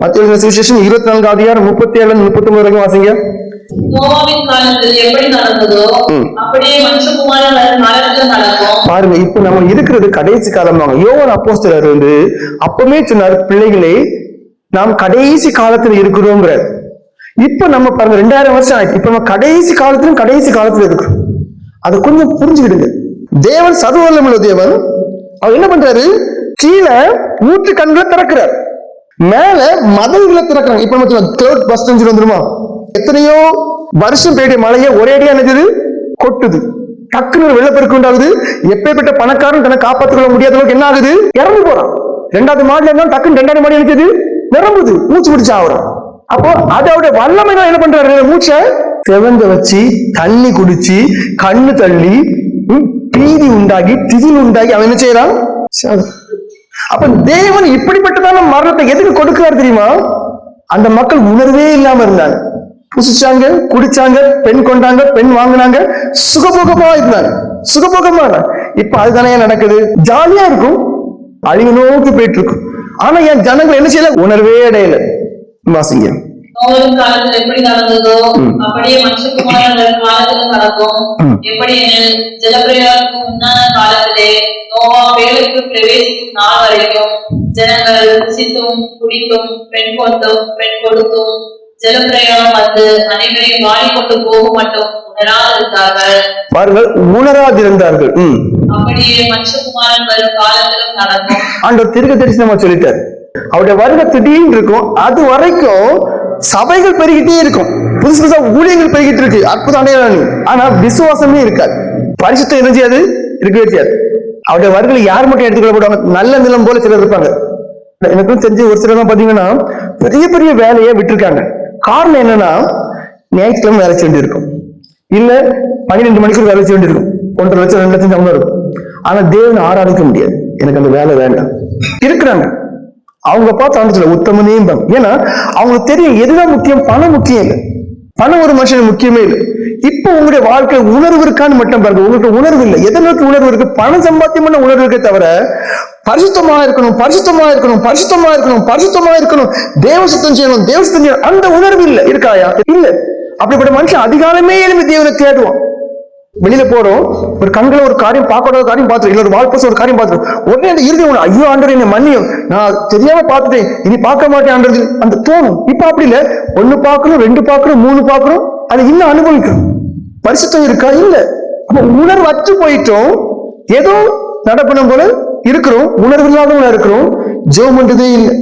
மத்திய சுவிசேஷம் இருபத்தி நான்கு அதிகாரம் முப்பத்தி இருந்து முப்பத்தி ஒன்பது வரைக்கும் வாசிங்க. பாருங்க இப்ப நம்ம இருக்கிறது கடைசி காலம் தாங்க யோவன் அப்போஸ்தலர் வந்து அப்பவே சொன்னார் பிள்ளைகளே நாம் கடைசி காலத்துல இருக்கிறோங்கிற இப்ப நம்ம பாருங்க ரெண்டாயிரம் வருஷம் ஆயிடுச்சு இப்ப நம்ம கடைசி காலத்திலும் கடைசி காலத்துல இருக்கிறோம். அதை கொஞ்சம் புரிஞ்சுக்கிடுங்க. தேவன் சதுவல்லமுள்ள தேவன். அவர் என்ன பண்றாரு? கீழே ஊற்று கண்களை திறக்கிறார். மேல மதங்களை திறக்கிறாங்க. இப்ப நம்ம தேர்ட் பஸ் வந்துருமா எத்தனையோ வருஷம் பெய்ய மழையை ஒரேடியா நினைச்சது கொட்டுது. டக்குன்னு ஒரு வெள்ளப்பெருக்கு உண்டாகுது. எப்பேற்பட்ட பணக்காரன் தன்னை காப்பாற்றிக் கொள்ள முடியாத அளவுக்கு என்ன ஆகுது? இறந்து போறான். ரெண்டாவது மாடி இருந்தாலும் டக்குன்னு ரெண்டாவது மாடி நினைச்சது நிரம்புது. மூச்சு பிடிச்சு ஆகுறான். அப்போ அதோட வல்லமை தான். என்ன பண்றாரு? மூச்சை திறந்த வச்சு தண்ணி குடிச்சு கண்ணு தள்ளி பீதி உண்டாகி திகில் உண்டாகி அவன் என்ன செய்யறான்? அப்ப தேவன் இப்படிப்பட்டதான மரணத்தை எதுக்கு கொடுக்கிறார் தெரியுமா? அந்த மக்கள் உணர்வே இல்லாம இருந்தாங்க. புசிச்சாங்க குடிச்சாங்க பெண் கொண்டாங்க பெண் வாங்கினாங்க சுகபோகமா இருந்தாங்க. சுகபோகமா இப்ப அதுதானே நடக்குது? ஜாலியா இருக்கும். அழிவு நோக்கி போயிட்டு இருக்கும். ஆனா என் ஜனங்கள் என்ன செய்யல? உணர்வே அடையல. வாசிங்க. காலத்தில் எப்படி நடந்ததோ. அப்படியே மனுஷகுமாரன் காலத்தில் நடக்கும். எப்படி ஜலப்பிரயாவுக்கு முன்னான காலத்திலே நோவா வேலைக்கு பிரவேசிக்கும் நாள் வரைக்கும் ஜனங்கள் புசித்தும் குடித்தும் பெண் கொண்டும் பெண் கொடுத்தும் ஜலப்பிரயாணம் வந்து அனைவரையும் வாழி கொண்டு போக மட்டும் உணராதிருந்தார்கள். பாருங்கள் உணராதிருந்தார்கள். அப்படியே மனுஷகுமாரன் வரும் காலத்திலும் நடக்கும். ஆண்டவர் திருக்க தரிசனமா சொல்லிட்டார். அவருடைய வருகை திடீர்னு இருக்கும். அது வரைக்கும் சபைகள் பெருகிட்டே இருக்கும். புதுசு புதுசா ஊழியங்கள் பெருகிட்டு இருக்கு. அற்புதம் அடையாளி ஆனா விசுவாசமே இருக்காது. பரிசுத்தம் என்ன செய்யாது இருக்கவே தெரியாது அவருடைய வருகளை யார் மட்டும் எடுத்துக்கொள்ளப்படுவாங்க நல்ல நிலம் போல சிலர் இருப்பாங்க. எனக்கும் தெரிஞ்சு ஒரு சிலர் பாத்தீங்கன்னா பெரிய பெரிய வேலையை விட்டுருக்காங்க. காரணம் என்னன்னா ஞாயிற்றுக்கிழமை வேலை செய்ய வேண்டியிருக்கும். இல்ல பன்னிரெண்டு மணிக்கு வேலை செய்ய வேண்டியிருக்கும். ஒன்றரை லட்சம் ரெண்டு லட்சம் சம்பளம் இருக்கும். ஆனா தேவனை ஆராதிக்க முடியாது. எனக்கு அந்த வேலை வேண்டாம். இருக்கிறாங்க. அவங்க பார்த்து ஆண்டத்துல உத்தமனே ஏன்னா அவங்களுக்கு தெரியும் எதுதான் முக்கியம்? பணம் முக்கியம் இல்லை. பணம் ஒரு மனுஷனுக்கு முக்கியமே இல்லை. இப்போ உங்களுடைய வாழ்க்கை உணர்வு இருக்கான்னு மட்டும் பாருங்க. உங்களுக்கு உணர்வு இல்லை. எதை நோக்கி உணர்வு இருக்கு? பணம் சம்பாத்தியம் பண்ண உணர்வு இருக்கே தவிர பரிசுத்தமா இருக்கணும் பரிசுத்தமா இருக்கணும் பரிசுத்தமா இருக்கணும் பரிசுத்தமா இருக்கணும் தேவ சுத்தம் செய்யணும் தேவ சுத்தம் செய்யணும் அந்த உணர்வு இல்லை. இருக்காயா? இல்ல. அப்படிப்பட்ட மனுஷன் அதிகாலமே எழுந்து தேவனை தேடுவான். வெளியில போறோம் ஒரு கண்களை ஒரு காரியம் பார்க்காத காரியம் பார்த்துரும் இல்ல ஒரு வாழ்ப்பச ஒரு காரியம் பார்த்துரும் உடனே அந்த இறுதி உணவு ஐயோ ஆண்டவர் என்ன மன்னியும். நான் தெரியாம பார்த்துட்டேன். இனி பார்க்க மாட்டேன் ஆண்டது அந்த தோணும். இப்ப அப்படி இல்ல. ஒண்ணு பார்க்கணும் ரெண்டு பார்க்கணும் மூணு பார்க்கணும். அதை இன்னும் அனுபவிக்கணும். பரிசுத்தம் இருக்கா? இல்ல. அப்ப உணர்வு அற்று போயிட்டோம். ஏதோ நடப்பணும் போல இருக்கிறோம். உணர்வு இல்லாதவங்களா இருக்கிறோம். ஜெவம் பண்றதே இல்லை.